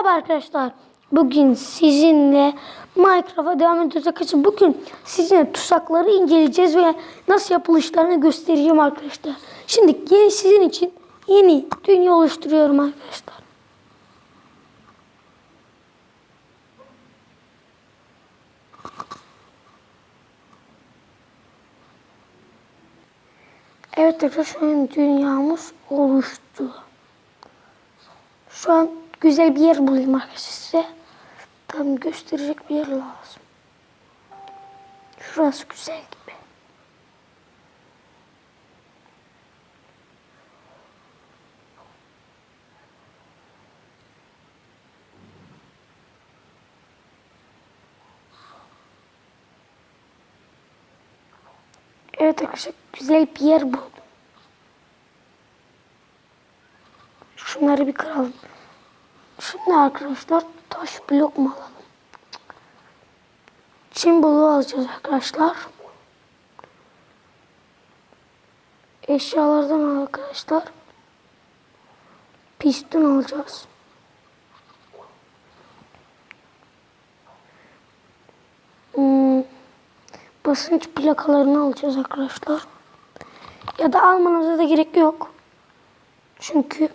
Merhaba arkadaşlar. Bugün sizinle Minecraft'a devam ediyoruz arkadaşlar. Bugün sizinle tuzakları inceleyeceğiz ve nasıl yapılışlarını göstereceğim arkadaşlar. Şimdi yeni sizin için yeni dünya oluşturuyorum arkadaşlar. Evet arkadaşlar şu an dünyamız oluştu. Şu an güzel bir yer bulayım arkadaşlar size. Tam gösterecek bir yer lazım. Şurası güzel gibi. Evet arkadaşlar güzel bir yer buldum. Şunları bir kıralım. Şimdi arkadaşlar taş blok mu alalım? Çim bloğu alacağız arkadaşlar. Eşyalardan arkadaşlar. Piston alacağız. Hmm, basınç plakalarını alacağız arkadaşlar. Ya da almanıza da gerek yok. Çünkü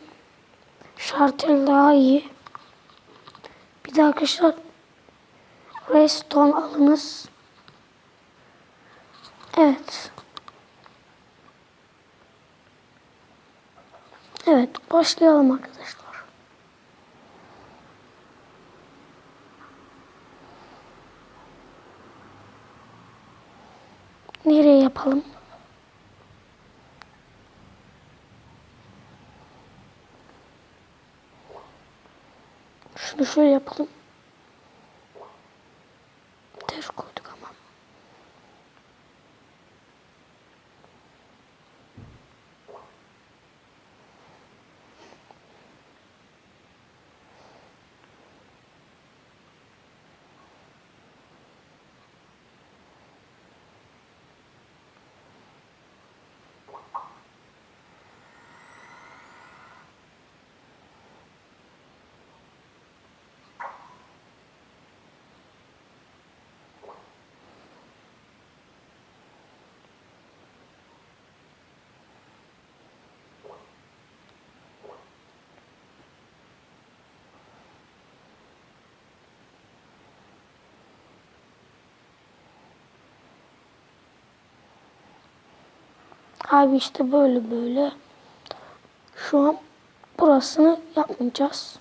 şartel daha iyi. De arkadaşlar redstone alınız. Evet. Evet başlayalım arkadaşlar. Nereye yapalım? Şunu şöyle yapalım. Ters koyduk ama. Abi işte böyle böyle. Şu an burasını yapmayacağız.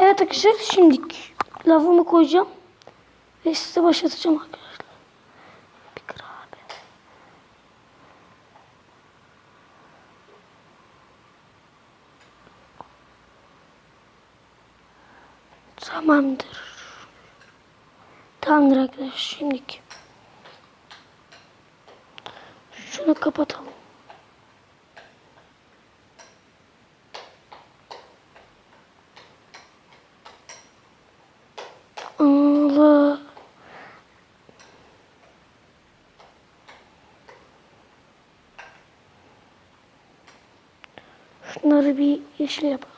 Evet arkadaşlar şimdi lavımı koyacağım. Ve size başlatacağım arkadaşlar. Bir kır abi. Tamamdır. Tamamdır arkadaşlar şimdiki. Şunu kapatalım. Allah. Şunları bir yeşil yapalım.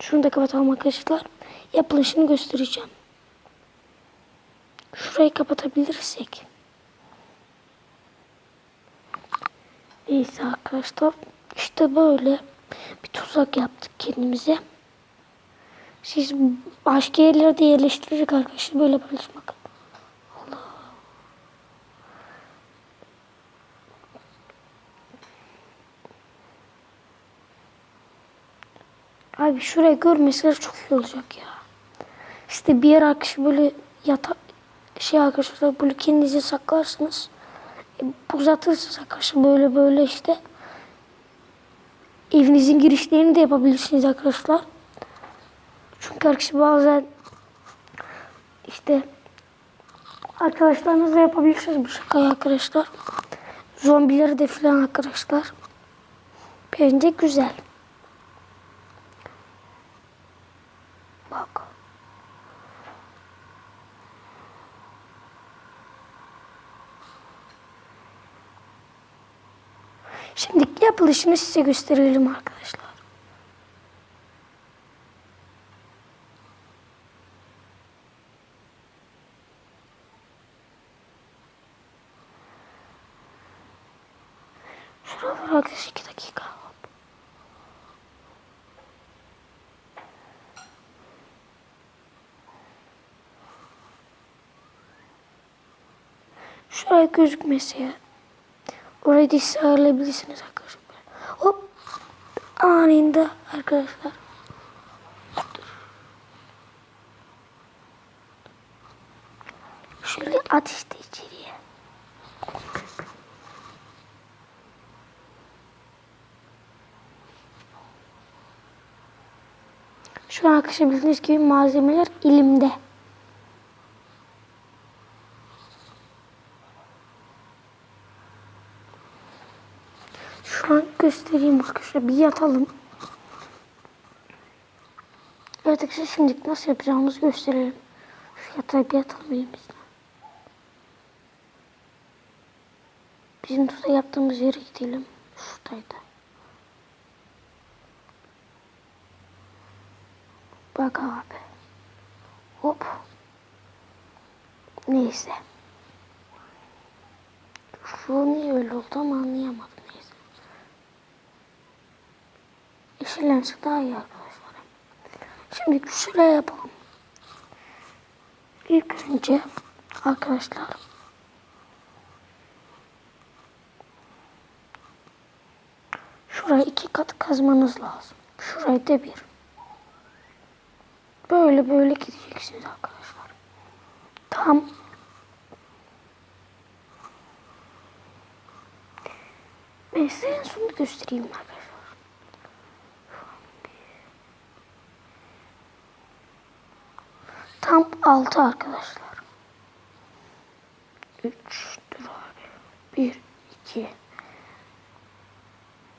Şunu da kapatalım arkadaşlar. Yapılışını göstereceğim. Şurayı kapatabilirsek. Neyse arkadaşlar. İşte böyle bir tuzak yaptık kendimize. Siz başka yerlerde yerleştirecek arkadaşlar böyle paylaşmak. Abi şurayı görmeseler çok iyi olacak ya. İşte bir yer arkadaşı böyle yatak şey arkadaşlar böyle kendinizi saklarsınız. E, uzatırsınız arkadaşlar böyle böyle işte. Evinizin girişlerini de yapabilirsiniz arkadaşlar. Çünkü arkadaşlar bazen işte arkadaşlarınızla yapabilirsiniz bu şakayı arkadaşlar. Zombileri de filan arkadaşlar. Bence güzel. Bak. Şimdi yapılışını size gösterelim arkadaşlar. Şuralar arkadaşlar iki dakika. Hop. Şuraya gözükmesi Orayı da siz ayarlayabilirsiniz arkadaşlar. Anında arkadaşlar. Şöyle at işte içeriye. Şu an arkadaşlar bildiğiniz gibi malzemeler elimde. Göstereyim arkadaşlar. Bir yatalım. Evet arkadaşlar şimdi nasıl yapacağımızı gösterelim. Şu yatağa bir yatalım elimizle. Bizim burada yaptığımız yere gidelim. Şuradaydı. Bak abi. Hop. Neyse. Şu niye öyle oldu ama anlayamadım. Neyse. Yeşillense daha iyi arkadaşlar. Şimdi şuraya yapalım. İlk önce arkadaşlar şuraya iki kat kazmanız lazım. Şurayı da bir. Böyle böyle gideceksiniz arkadaşlar. Tam Ben size en sonunda göstereyim arkadaşlar. Tam 6 arkadaşlar. 3 dur abi. 1 2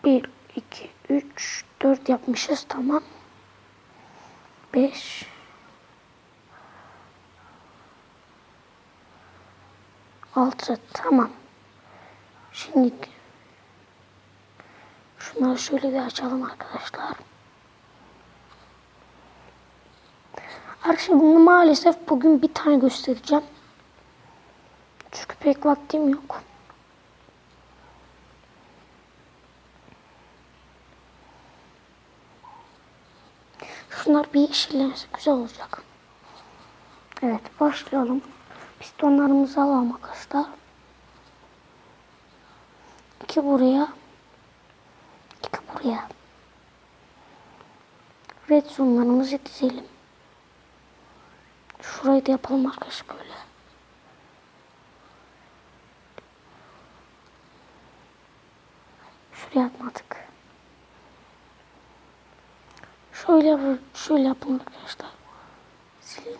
1 2 3 4 yapmışız tamam. 5 6 tamam. Şimdi şunları şöyle bir açalım arkadaşlar. Arkadaşlar bunu maalesef bugün bir tane göstereceğim. Çünkü pek vaktim yok. Şunlar bir yeşillense güzel olacak. Evet başlayalım. Pistonlarımızı alalım arkadaşlar. İki buraya. iki buraya. Redstone'larımızı dizelim. Şurayı da yapalım arkadaşlar böyle. Şuraya atmadık. Şöyle yapın, şöyle yapın arkadaşlar. Silin.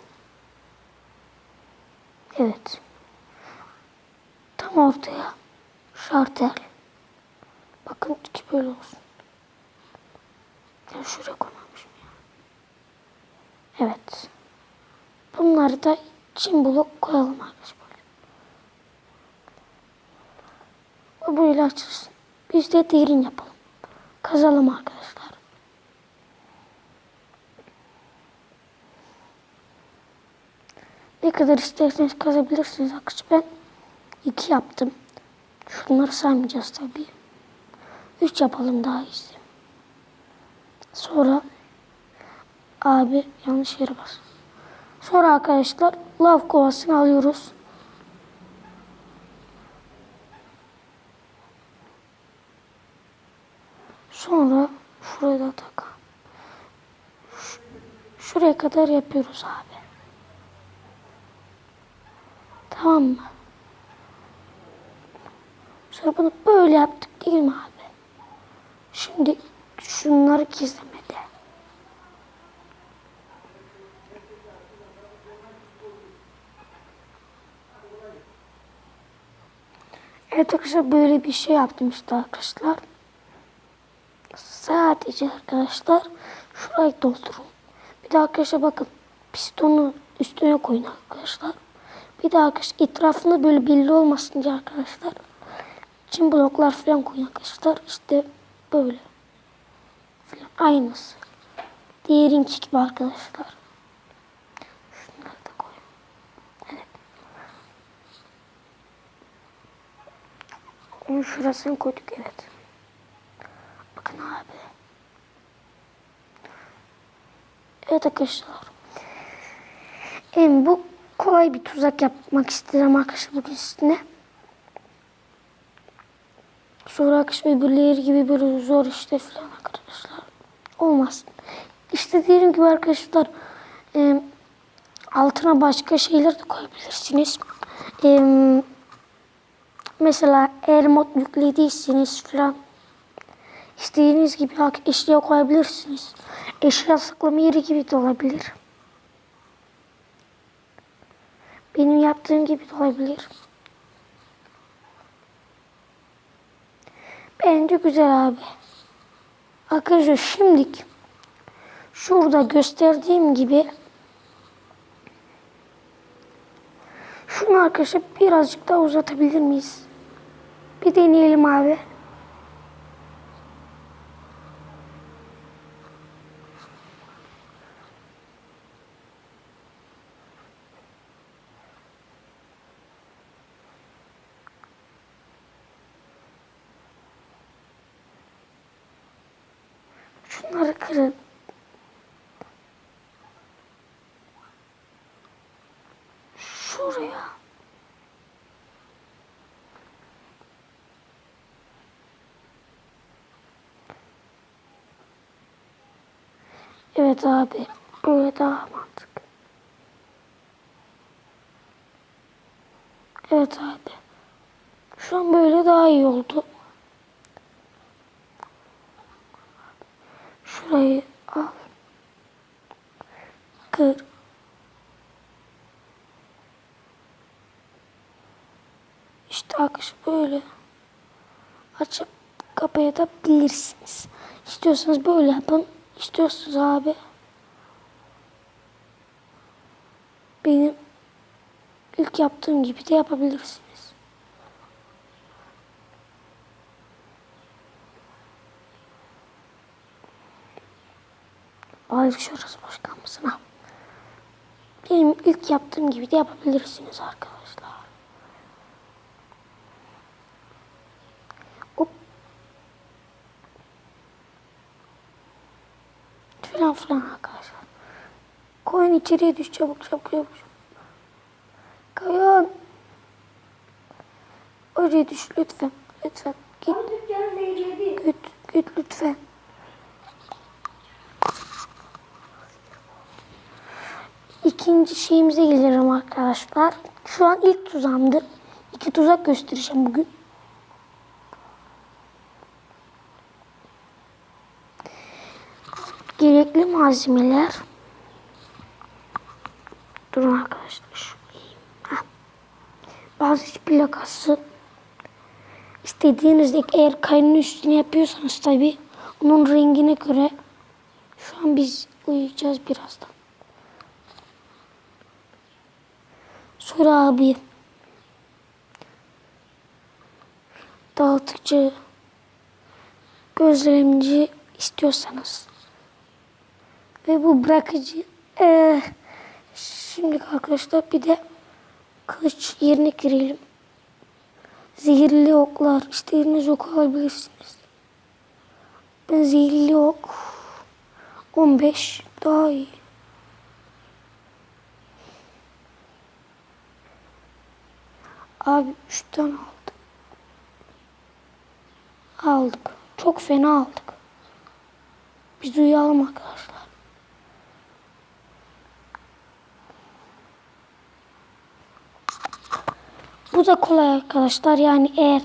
Evet. Tam ortaya şartel. Bakın ki böyle olsun. Ya şuraya koymamışım ya. Evet. Bunları da çim blok koyalım arkadaşlar. Bu böyle açılsın. Biz de derin yapalım. Kazalım arkadaşlar. Ne kadar isterseniz kazabilirsiniz arkadaşlar. Ben iki yaptım. Şunları saymayacağız tabii. Üç yapalım daha iyisi. Sonra abi yanlış yere bas. Sonra arkadaşlar lav kovasını alıyoruz. Sonra şuraya da takalım. Şuraya kadar yapıyoruz abi. Tamam mı? Sonra bunu böyle yaptık değil mi abi? Şimdi şunları keselim. Evet arkadaşlar böyle bir şey yaptım işte arkadaşlar. Sadece arkadaşlar şurayı doldurun. Bir de arkadaşlar bakın pistonu üstüne koyun arkadaşlar. Bir de arkadaşlar etrafında böyle belli olmasın diye arkadaşlar. Çim bloklar falan koyun arkadaşlar. İşte böyle. Falan. Aynısı. Diğerinki gibi arkadaşlar. Şunları da koyun. Evet. Onun şurasını koyduk evet. Bakın abi. Evet arkadaşlar. Em bu kolay bir tuzak yapmak istedim arkadaşlar bugün sizinle. Sonra arkadaşlar öbürleri gibi böyle zor işte falan arkadaşlar. Olmaz. İşte diyelim gibi arkadaşlar em, altına başka şeyler de koyabilirsiniz. Em, mesela eğer mod yüklediyseniz falan İstediğiniz gibi eşya koyabilirsiniz. Eşya saklama yeri gibi de olabilir. Benim yaptığım gibi de olabilir. Bence güzel abi. Arkadaşlar şimdilik şurada gösterdiğim gibi şunu arkadaşlar birazcık daha uzatabilir miyiz? Bir deneyelim abi. Şunları kırın. Şuraya. Evet abi. Böyle daha mantıklı. Evet abi. Şu an böyle daha iyi oldu. Şurayı al. Kır. İşte akış böyle. Açıp kapayabilirsiniz. İstiyorsanız böyle yapın. İstiyorsanız abi. Benim ilk yaptığım gibi de yapabilirsiniz. Boş kalmasın ha. Benim ilk yaptığım gibi de yapabilirsiniz arkadaşlar. Hop. Falan filan arkadaşlar. Koyun içeriye düş çabuk çabuk çabuk. Koyun. Oraya düş lütfen. Lütfen. Git. Git. Git lütfen. İkinci şeyimize gelirim arkadaşlar. Şu an ilk tuzağımdı. İki tuzak göstereceğim bugün. Gerekli malzemeler. Durun arkadaşlar. Bazı plakası. İstediğiniz renk eğer kaynın üstüne yapıyorsanız tabi onun rengine göre şu an biz uyuyacağız birazdan. Sonra abi dağıtıcı gözlemci istiyorsanız ve bu bırakıcı eee şimdi arkadaşlar bir de kılıç yerine girelim. Zehirli oklar istediğiniz ok alabilirsiniz. Ben zehirli ok 15 daha iyi. Abi 3 tane aldık. Aldık. Çok fena aldık. Biz uyuyalım arkadaşlar. Bu da kolay arkadaşlar. Yani eğer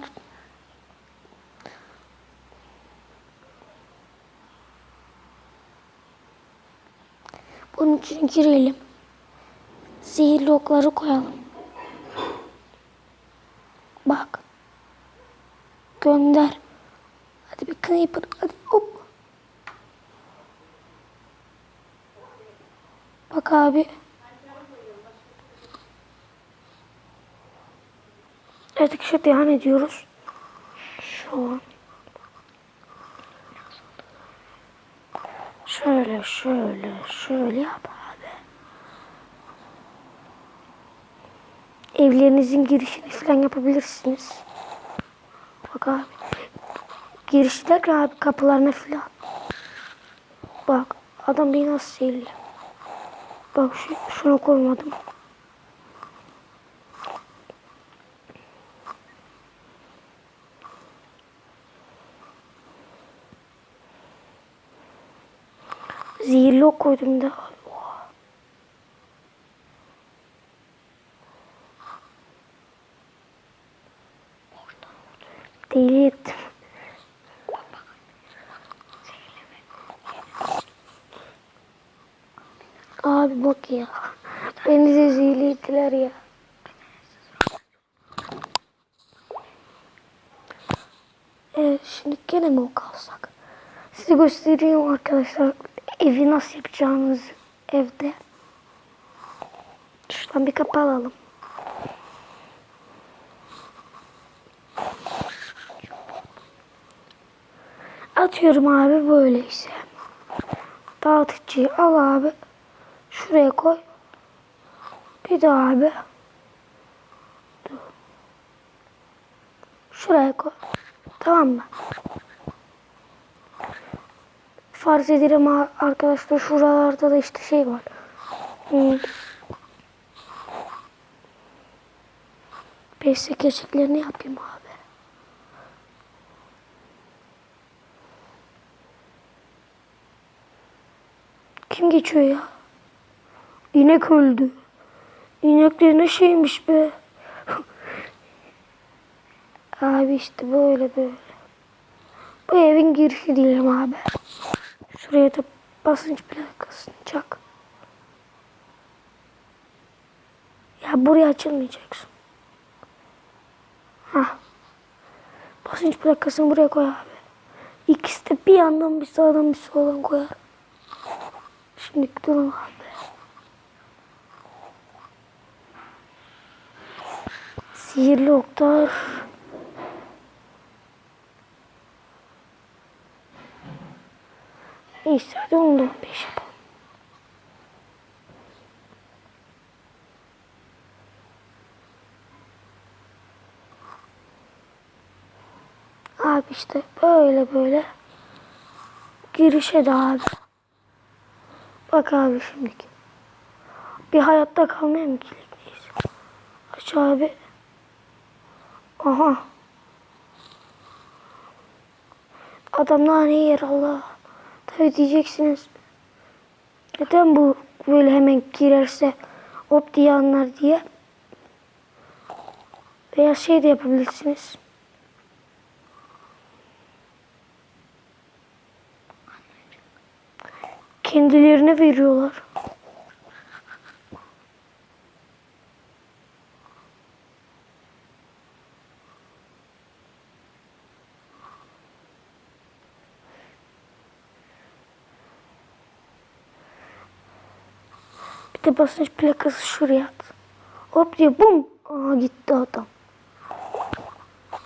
bunun için girelim. Zehirli okları koyalım. Bak. Gönder. Hadi bir kniper. Hadi hop. Bak abi. Evet arkadaşlar devam ediyoruz. Şu an. Şöyle şöyle şöyle yap abi. Evlerinizin girişini falan yapabilirsiniz. Bak abi. Girişler abi kapılarına falan. Bak adam beni nasıl seyirli. Bak şu, şunu koymadım. Zehirli ok koydum da. Deli ettim. Abi bak ya. Beni de zehirli ettiler ya. Evet şimdi gene mi ok alsak? Size göstereyim arkadaşlar evi nasıl yapacağımızı evde. Şuradan bir kapı alalım. Atıyorum abi böyle işte. Dağıtıcıyı al abi. Şuraya koy. Bir de abi. Şuraya koy. Tamam mı? Farz edelim arkadaşlar şuralarda da işte şey var. Hmm. Beşse gerçeklerini yapayım abi. Kim geçiyor ya? İnek öldü. İnekler ne şeymiş be. abi işte böyle böyle. Bu evin girişi diyelim abi. Şuraya da basınç plakasını çak. Ya buraya açılmayacaksın. Hah. Basınç plakasını buraya koy abi. İkisi de bir yandan bir sağdan bir soldan koyar. Şimdi durun abi. Sihirli oklar. Neyse hadi onu da 15 yapalım. Abi işte böyle böyle girişe de abi. Bak abi şimdi. Bir hayatta kalmaya mı kilitliyiz? Aç abi. Aha. Adam naneyi yer Allah. Tabii diyeceksiniz. Neden bu böyle hemen girerse hop diye anlar diye. Veya şey de yapabilirsiniz. Kendilerine veriyorlar. De basınç plakası şuraya at. Hop diye bum. Aa gitti adam.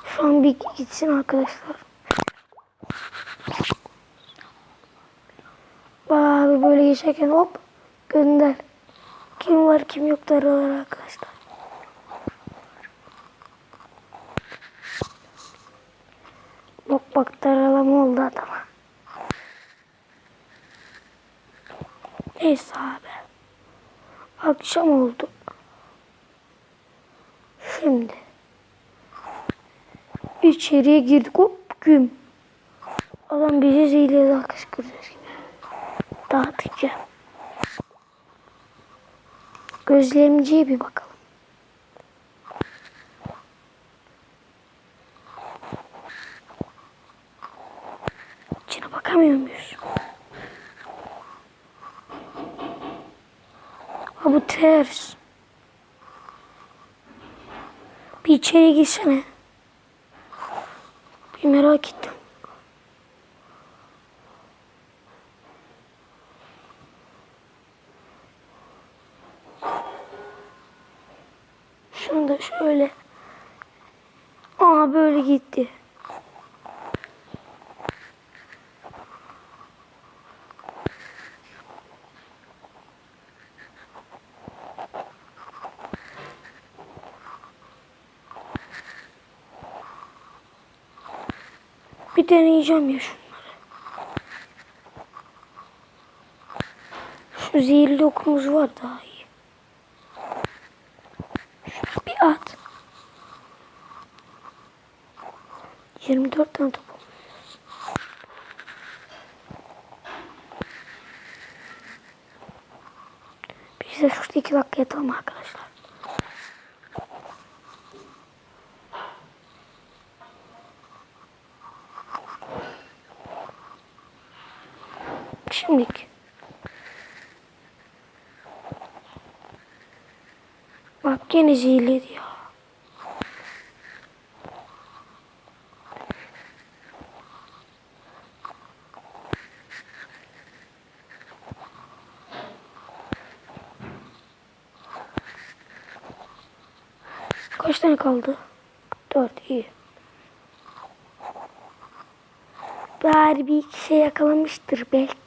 Şu an bir gitsin arkadaşlar. Abi böyle geçerken hop gönder. Kim var kim yok aralar arkadaşlar. Bak bak daralama oldu adama. Neyse abi. Akşam oldu. Şimdi. içeriye girdik hop güm. Adam bizi arkadaş gördüğünüz gibi. Dağıtıcı. Gözlemciye bir bakalım. Ha bu ters. Bir içeri girsene. Bir merak ettim. Şunu da şöyle. Aa böyle gitti. Bir deneyeceğim ya şunları. Şu zehirli okumuz var daha iyi. Şuna bir at. 24 tane top. Biz de şurada 2 dakika yatalım arkadaşlar. Şimdilik. Bak gene zehirledi ya. Kaç tane kaldı? Dört iyi. Bari bir şey yakalamıştır belki.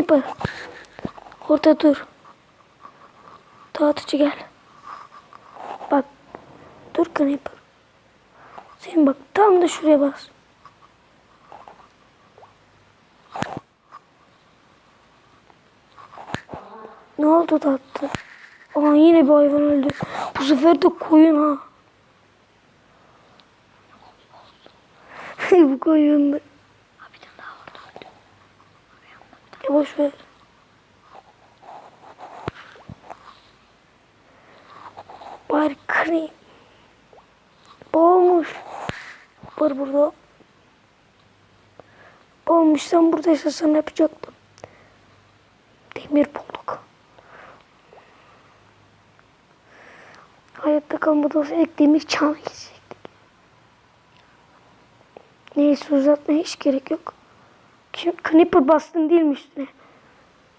Kniper. Orada dur. Dağıtıcı gel. Bak. Dur Kniper. Sen bak tam da şuraya bas. Ne oldu da attı? Aa yine bir hayvan öldü. Bu sefer de koyun ha. Bu koyun da. Ya boş ver. Bari kırayım. Boğulmuş. Var burada. Boğulmuş sen buradaysa sana yapacaktım. Demir bulduk. Hayatta kalmadı olsaydık demir çana gidecektik. Neyse uzatmaya hiç gerek yok. Kim, Knipper bastın değil mi üstüne?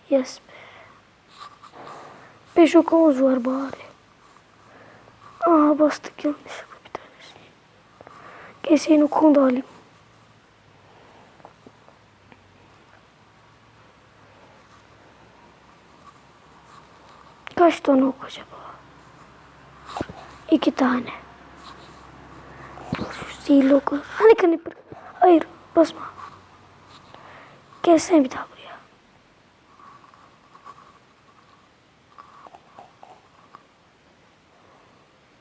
Yes be. Beş okumuz var bari. Aa bastık yanlışlıkla bir tanesini. Gel senin okunu da alayım. Kaç tane ok acaba? İki tane. Zehirli oklar. Hani Knipper? Hayır basma. Gelsene bir daha buraya.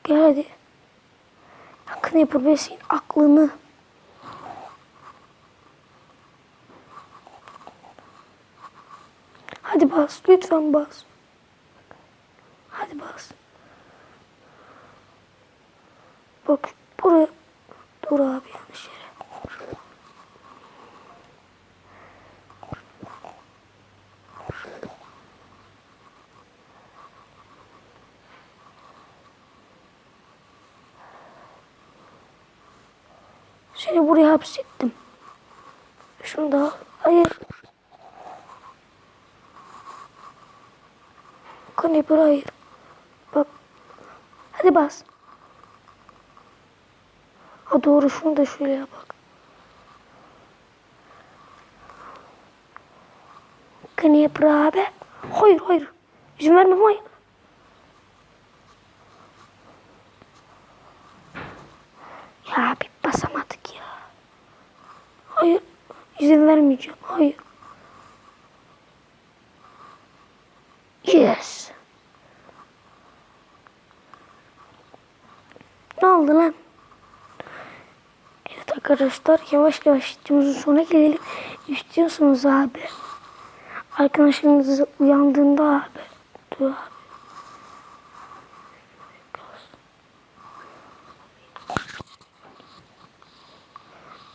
Gel hadi. Yakın yapabilsin aklını. Hadi bas. Lütfen bas. Hadi bas. Bak buraya. Dur abi yanlış yere. Seni buraya hapsettim. Şunu da. Hayır. Kaniper hayır. Bak. Hadi bas. Ha doğru şunu da şöyle bak. Kaniper abi. Hayır hayır. İzin vermem hayır. Ya bir basamadık ya. Hayır. İzin vermeyeceğim. Hayır. Yes. Ne oldu lan? Evet arkadaşlar yavaş yavaş videomuzun sonuna gelelim. İstiyorsanız abi Arkadaşınız uyandığında abi. Dur abi.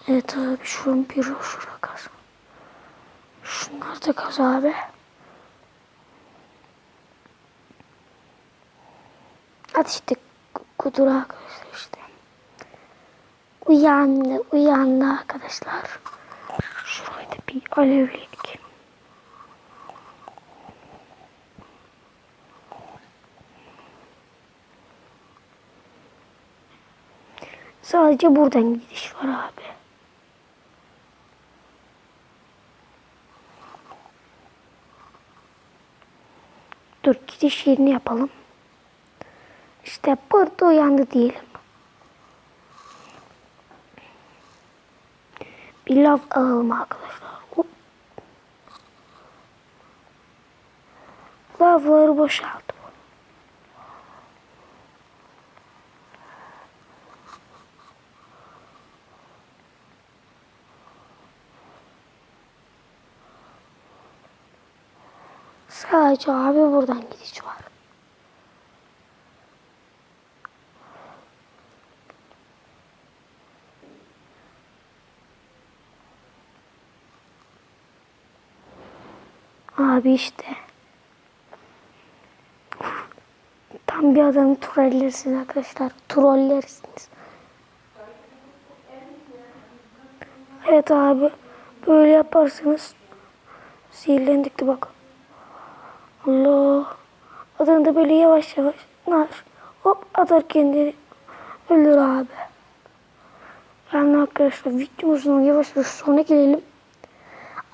Evet abi şunun bir şura kaz. Şunlar da kaz abi. Hadi işte ku- kudur arkadaşlar işte. Uyandı, uyandı arkadaşlar. Şurayı da bir alevledik. Sadece buradan gidiş var abi. Dur gidiş yerini yapalım. İşte burada uyandı diyelim. Bir laf alalım arkadaşlar. Hop. Lavları boşalt. Sadece abi buradan gidiş var. Abi işte. Tam bir adamı trollersiniz arkadaşlar. Trollersiniz. Evet abi. Böyle yaparsanız zehirlendik de bak. Allah. Adam da böyle yavaş yavaş nar. Hop atar kendini. Ölür abi. Yani arkadaşlar videomuzun yavaş yavaş sonuna gelelim.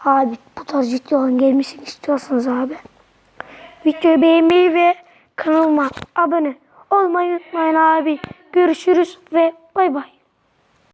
Abi bu tarz videoların gelmesini istiyorsanız abi. Videoyu beğenmeyi ve kanalıma abone olmayı unutmayın abi. Görüşürüz ve bay bay.